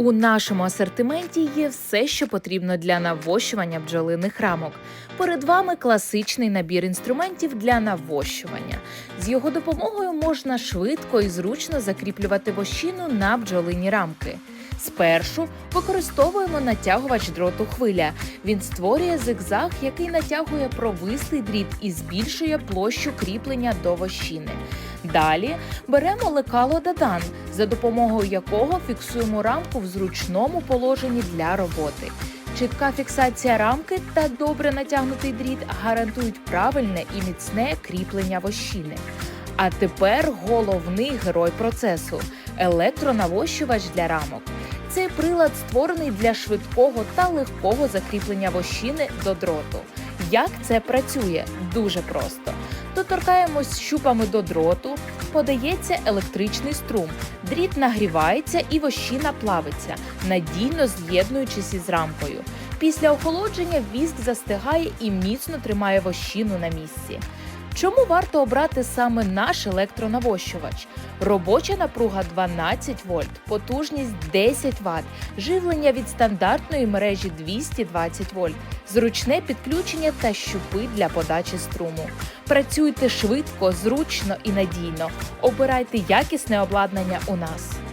У нашому асортименті є все, що потрібно для навощування бджолиних рамок. Перед вами класичний набір інструментів для навощування. З його допомогою можна швидко і зручно закріплювати вощину на бджолині рамки. Спершу використовуємо натягувач дроту хвиля. Він створює зигзаг, який натягує провислий дріт і збільшує площу кріплення до вощини. Далі беремо лекало Дадан, за допомогою якого фіксуємо рамку в зручному положенні для роботи. Чітка фіксація рамки та добре натягнутий дріт гарантують правильне і міцне кріплення вощини. А тепер головний герой процесу електронавощувач для рамок. Цей прилад створений для швидкого та легкого закріплення вощини до дроту. Як це працює? Дуже просто. Доторкаємось щупами до дроту, подається електричний струм, дріт нагрівається і вощина плавиться, надійно з'єднуючись із рамкою. Після охолодження віск застигає і міцно тримає вощину на місці. Чому варто обрати саме наш електронавощувач? Робоча напруга 12 вольт, потужність 10 Вт, живлення від стандартної мережі 220 вольт, зручне підключення та щупи для подачі струму. Працюйте швидко, зручно і надійно. Обирайте якісне обладнання у нас.